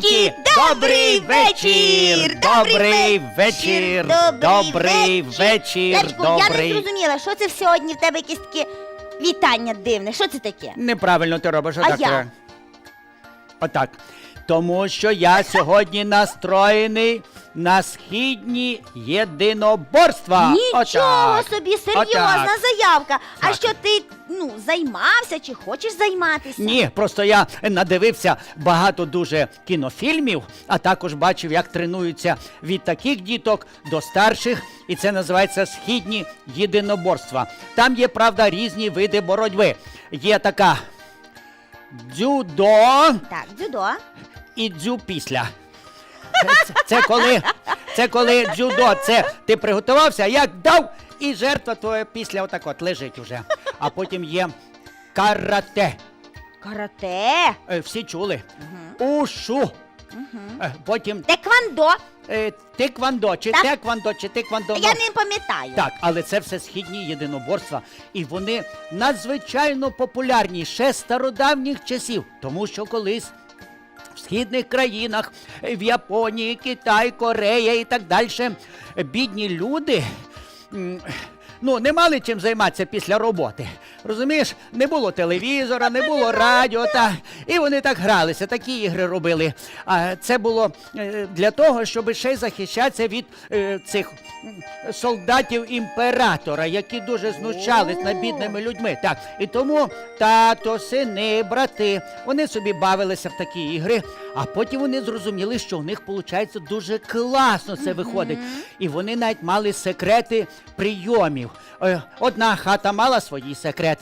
Цьомки, добрий вечір! Добрий вечір! Добрий вечір! Левчику, я не Добрий. зрозуміла, що це сьогодні в тебе якесь таке вітання дивне. Що це таке? Неправильно ти робиш отак. як? треба. Отак. Тому що я сьогодні настроєний на східні єдиноборства. Нічого Отак. собі, серйозна Отак. заявка. А Так. що ти ну займався чи хочеш займатися? Ні, просто я надивився багато дуже кінофільмів, а також бачив, як тренуються від таких діток до старших, і це називається східні єдиноборства. Там є, правда, різні види боротьби. Є така дзюдо Так, дзюдо. і дзю після. Це, це, коли, це коли дзюдо, це ти приготувався, як дав, і жертва твоя після отак от лежить уже. А потім є карате. Карате. Е, Всі чули. Ушу. Е, Потім Теквандо. е, тиквандо, чи Так. теквандо, чи тиквандо. Я ну, не пам'ятаю. Так, але це все східні єдиноборства, і вони надзвичайно популярні ще з стародавніх часів, тому що колись. В східних країнах, в Японії, Китай, Корея і так далі, бідні люди ну, не мали чим займатися після роботи. Розумієш, не було телевізора, не було радіо, та, і вони так гралися, такі ігри робили. А це було е, для того, щоб ще й захищатися від е, цих солдатів імператора, які дуже знущались над бідними людьми. Так, і тому тато, сини, брати, вони собі бавилися в такі ігри, а потім вони зрозуміли, що в них виходить дуже класно це виходить. І вони навіть мали секрети прийомів. Е, Одна хата мала свої секрети,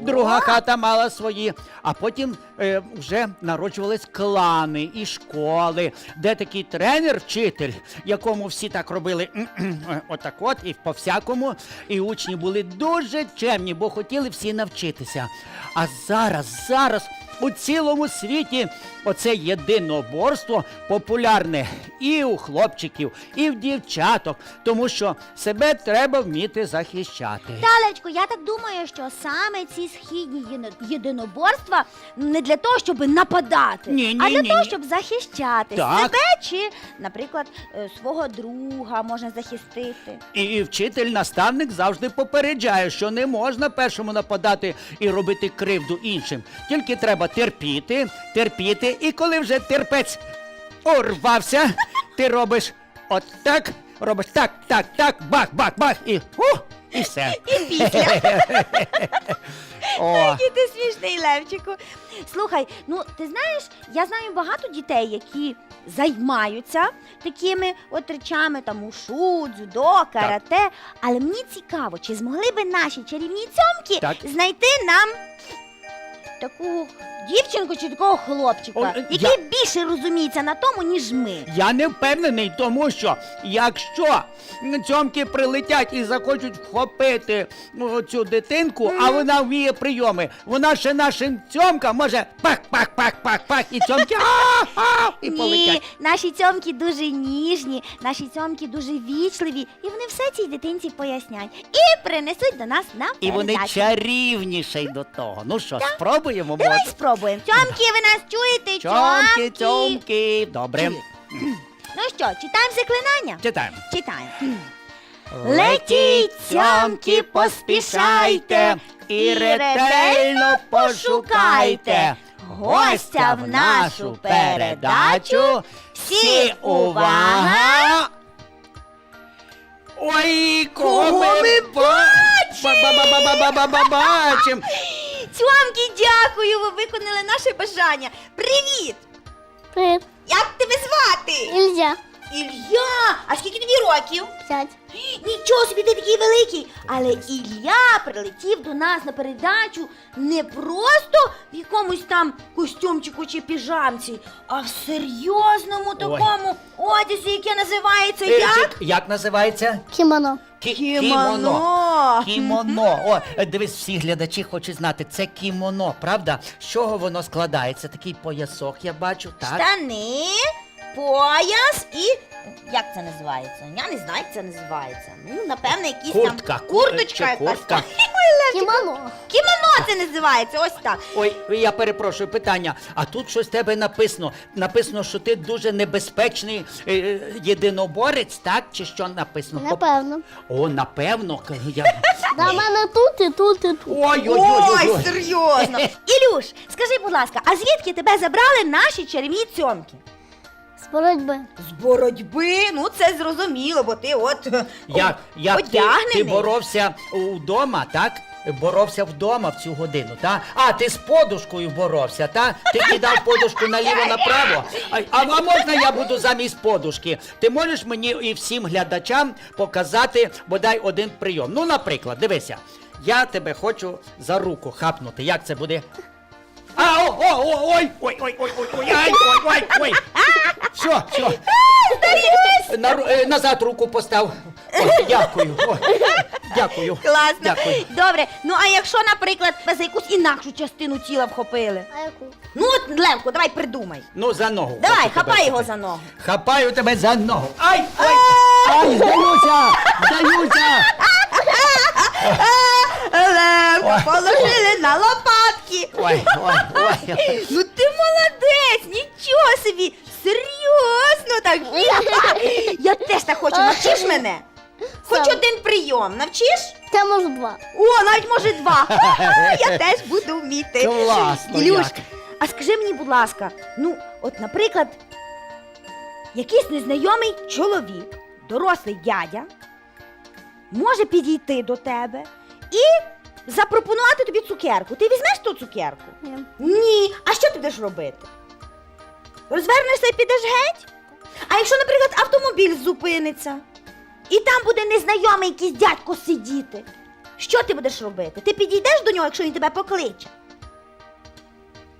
друга хата мала свої, а потім е, вже народжувались клани і школи, де такий тренер, вчитель, якому всі так робили е, отак от і по всякому. І учні були дуже чемні, бо хотіли всі навчитися. А зараз, зараз у цілому світі оце єдиноборство популярне і у хлопчиків, і в дівчаток, тому що себе треба вміти захищати. Талечко, я так думаю, що саме ці східні єно- єдиноборства не для того, щоб нападати, Ні, ні, а для ні, того, ні. щоб захищати Так. себе чи, наприклад, е, свого друга можна захистити. І, і вчитель, наставник завжди попереджає, що не можна першому нападати і робити кривду іншим. Тільки треба терпіти, терпіти, і коли вже терпець урвався, ти робиш от так, робиш так, так, так, бах, бах, бах, і ух, і все. І після. О, Який ти смішний, Левчику. Слухай, ну ти знаєш, я знаю багато дітей, які займаються такими от речами, там ушу, дзюдо, карате. Але мені цікаво, чи змогли би наші чарівні цьомки Так. знайти нам таку дівчинку чи такого хлопчика, О, е, який я- більше розуміється на тому, ніж ми. Я не впевнений, тому що якщо цьомки прилетять і захочуть вхопити ну, цю дитинку, а вона вміє прийоми, вона ще нашим цьомкам може пах-пах-пах-пах-пах, і цьомки а-а, і Ні, полетять. наші цьомки дуже ніжні, наші цьомки дуже вічливі, і вони все цій дитинці пояснять і принесуть до нас на І вони передачу. чарівніші й до того. Ну що, спробуємо? Давай може? спробуємо. Цьомки, ви нас чуєте? Цьомки, цьомки. Добре. Ну що, читаємо заклинання? Читаємо. Читаємо. Летіть, цьомки, поспішайте, і ретельно пошукайте гостя в нашу передачу. Всі увага! Ой, кого, ми бачимо? Цьомки, дякую, ви виконали наше бажання. Привіт! Привіт! Як тебе звати? Илья. Ілля! А скільки тобі років? Пять. Нічого собі ти такий великий. Але Ілля прилетів до нас на передачу не просто в якомусь там костюмчику чи піжамці, а в серйозному такому одязі, яке називається Е, як? чек, Як називається? Кимоно. Кі- Кімоно. Кімоно. О, е, дивись, всі глядачі хочуть знати, це кімоно, правда? З чого воно складається? Такий поясок, я бачу, так? Штани, пояс і. Як це називається? Я не знаю, як це називається. Ну, напевно, якісь Куртка. там курточка якась куртка. Ой, Левчику? Кімоно. Кімоно це називається, ось так. Ой, я перепрошую питання. А тут щось в тебе написано. Написано, що ти дуже небезпечний е, е, єдиноборець, так? Чи що написано? Напевно. О, напевно. к- Я... Да, в мене тут і тут, і тут. Ой, ой, ой, ой. серйозно. Ілюш, скажи, будь ласка, а звідки тебе забрали наші чарівні цьомки? З боротьби. З боротьби, ну це зрозуміло, бо ти от е, Як, як ти, одягнений. ти боровся вдома, так? Боровся вдома в цю годину, так? А, ти з подушкою боровся, так? Ти кидав подушку наліво-направо. А, а можна я буду замість подушки? Ти можеш мені і всім глядачам показати бодай один прийом. Ну, наприклад, дивися, я тебе хочу за руку хапнути. Як це буде? А, о, о, о, ой, ой, ой, ой, ой, ой, ай, ой, ой, ой. Все, все. На, е, назад руку постав. Ой, дякую. Ой, дякую. Класно. Дякую. Добре. Ну а якщо, наприклад, за якусь інакшу частину тіла вхопили? А яку? Ну от, Левко, давай придумай. Ну, за ногу. Давай, хапай його за ногу. Хапаю тебе за ногу. Ай, ой, ай, здаюся, здаюся. Левко, положили на лопатки. Ой, ой, ой. Ну ти молодець, нічого собі. Серйозно так. Я теж так хочу. Навчиш мене? Хоч Сам. один прийом, навчиш? Це може два. О, навіть може два. Я теж буду вміти. Класно, Ілюш, як. а скажи мені, будь ласка, ну, от, наприклад, якийсь незнайомий чоловік, дорослий дядя, може підійти до тебе і запропонувати тобі цукерку. Ти візьмеш ту цукерку? Ні. Ні. А що ти будеш робити? Розвернешся і підеш геть? А якщо, наприклад, автомобіль зупиниться, і там буде незнайомий якийсь дядько сидіти, що ти будеш робити? Ти підійдеш до нього, якщо він тебе покличе?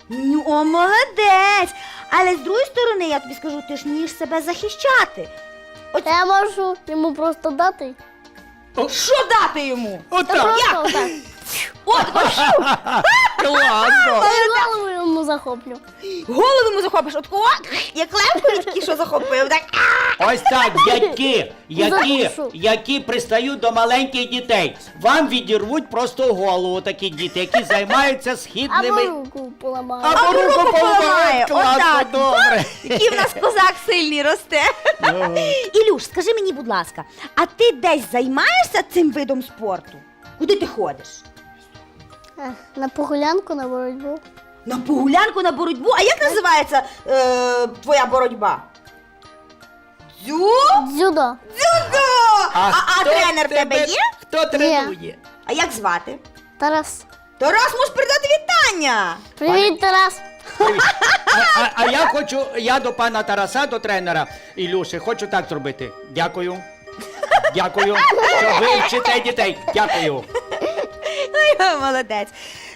Ну, о, молодець! Але з другої сторони, я тобі скажу, ти ж вмієш себе захищати. Та я можу йому просто дати. Що дати йому? Та Отак. просто От, от, фу, Класно. Голову йому захоплю. голову йому захопиш, от кого? Як левкові тільки що захопив, так? Ось так, дядьки, які, Зашу. які пристають до маленьких дітей. Вам відірвуть просто голову такі діти, які займаються Або східними. руку поламаю. Або руку поламає, Класно, отак. добре. Який в нас козак сильний росте. Ілюш, скажи мені, будь ласка, а ти десь займаєшся цим видом спорту? Куди ти ходиш? Е, На погулянку, на боротьбу. На погулянку, на боротьбу. А як називається е, твоя боротьба? Дзю? Дзюдо. Дзюдо! А, а, хто тренер в тебе є? Хто тренує? А як звати? Тарас. Тарас, можеш передати вітання. Привіт, Тарас. Привіт. А, а, а я хочу, я до пана Тараса, до тренера Ілюші, хочу так зробити. Дякую. Дякую, що ви вчите дітей. Дякую. Ой, молодець.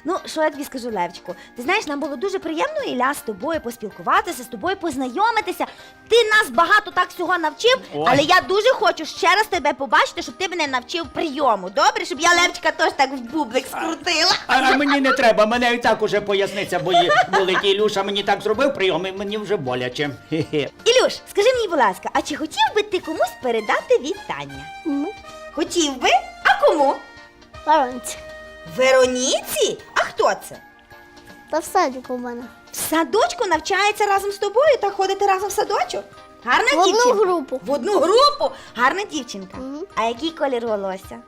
Ну, що я тобі скажу, Левчику? Ти знаєш, нам було дуже приємно, Ілля, з тобою поспілкуватися, з тобою познайомитися. Ти нас багато так всього навчив, Ой. але я дуже хочу ще раз тебе побачити, щоб ти мене навчив прийому. Добре, щоб я Левчика теж так в бублик скрутила. А, а мені не треба, мене і так уже поясниця бої болить. Ілюша мені так зробив прийом, і мені вже боляче. Хе-хе. Ілюш, скажи мені, будь ласка, а чи хотів би ти комусь передати вітання? Хотів би? А кому? Воронці. Вероніці? А хто це? Та в садіку в мене. В садочку навчається разом з тобою та ходити разом в садочок? Гарна В одну дівчинка? групу. В одну групу? Гарна дівчинка. Мгм. А який колір волосся?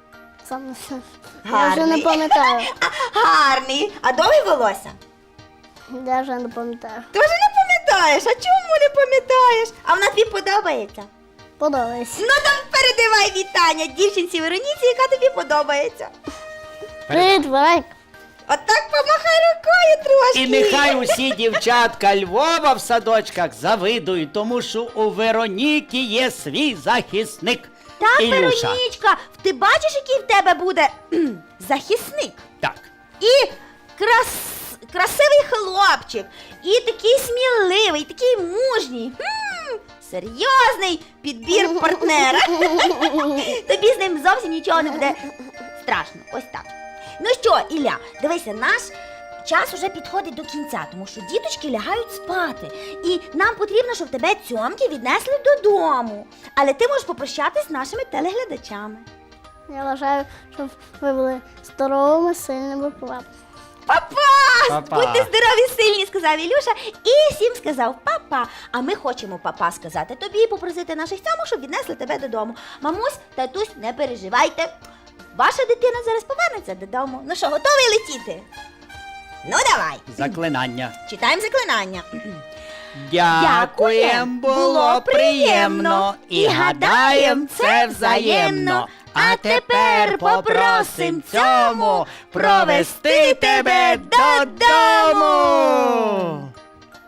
Сам не знаю. Я вже не пам'ятаю. А, гарний. А довге волосся? Я вже не пам'ятаю. Ти вже не пам'ятаєш. А чому не пам'ятаєш? А вона тобі подобається? Подобається. Ну там передавай вітання дівчинці Вероніці, яка тобі подобається. Привіт, Веронька. Отак помахай рукою трошки. І нехай усі дівчатка Львова в садочках завидують, тому що у Вероніки є свій захисник. Так, Ілюша. Веронічка, ти бачиш, який в тебе буде кхм, захисник? Так. І крас... красивий хлопчик, і такий сміливий, такий мужній. Хм, серйозний підбір партнера. Тобі з ним зовсім нічого не буде страшно. Ось так. Ну що, Ілля, дивися, наш час уже підходить до кінця, тому що діточки лягають спати. І нам потрібно, щоб тебе цьомки віднесли додому. Але ти можеш попрощатись з нашими телеглядачами. Я вважаю, щоб ви були здоровими, сильними. Папа! Папа. Будьте здорові, сильні, сказав Ілюша, і всім сказав папа. А ми хочемо папа сказати тобі і попросити наших цьому, щоб віднесли тебе додому. Мамусь, татусь, не переживайте. Ваша дитина зараз повернеться додому. Ну що, готовий летіти? Ну давай. Заклинання. Читаємо заклинання. Дякуєм, було приємно і гадаєм, це взаємно. А тепер попросим цьому провести тебе додому.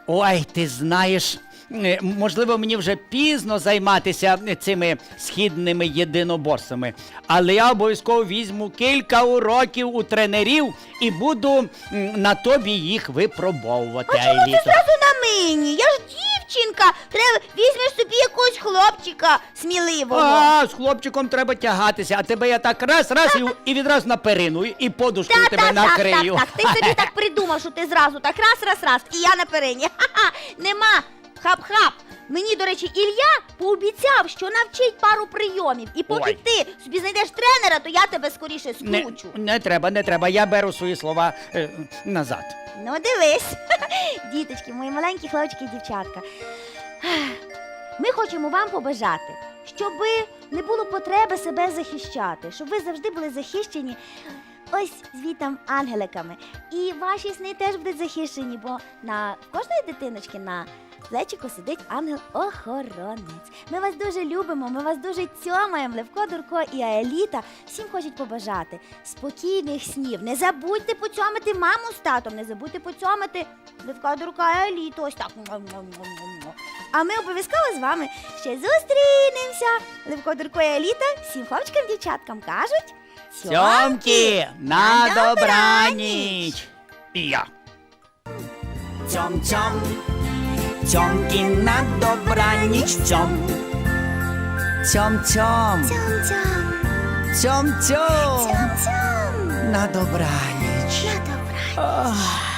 Ой, ти знаєш. Е, Можливо, мені вже пізно займатися цими східними єдиноборствами, але я обов'язково візьму кілька уроків у тренерів і буду на тобі їх випробовувати. А чому ти зразу на мені? Я ж дівчинка. Треба візьмеш собі якогось хлопчика сміливого. А, з хлопчиком треба тягатися, а тебе я так раз, раз і, і відразу на перину, і- Так, тебе так, так, так, так. Ти собі так придумав, що ти зразу так раз, раз, раз, і я на перині. Ха-ха, нема. Хап-хап. Мені, до речі, Ілля пообіцяв, що навчить пару прийомів. І поки Ой. ти собі знайдеш тренера, то я тебе скоріше Не, скручу. не треба, не треба. Я беру свої слова е, назад. Ну, дивись. Діточки, мої маленькі хлопчики і дівчатка. Ми хочемо вам побажати, щоб не було потреби себе захищати, щоб ви завжди були захищені ось звітом ангеликами. І ваші сни теж будуть захищені, бо на кожної дитиночки на плечику сидить ангел-охоронець. Ми вас дуже любимо, ми вас дуже цьомаємо. Левко, Дурко і Аеліта всім хочуть побажати спокійних снів. Не забудьте поцьомити маму з татом, не забудьте поцьомити Левка, Дурка і Аеліту. Ось так. А ми обов'язково з вами ще зустрінемося. Левко, Дурко і Аеліта всім хлопчикам, дівчаткам кажуть. Цьомки на добраніч. І я. Цьом-цьом, цьомки на добраніч, цьом. Цьом-цьом, цьом-цьом, на добраніч. На добра. Ах.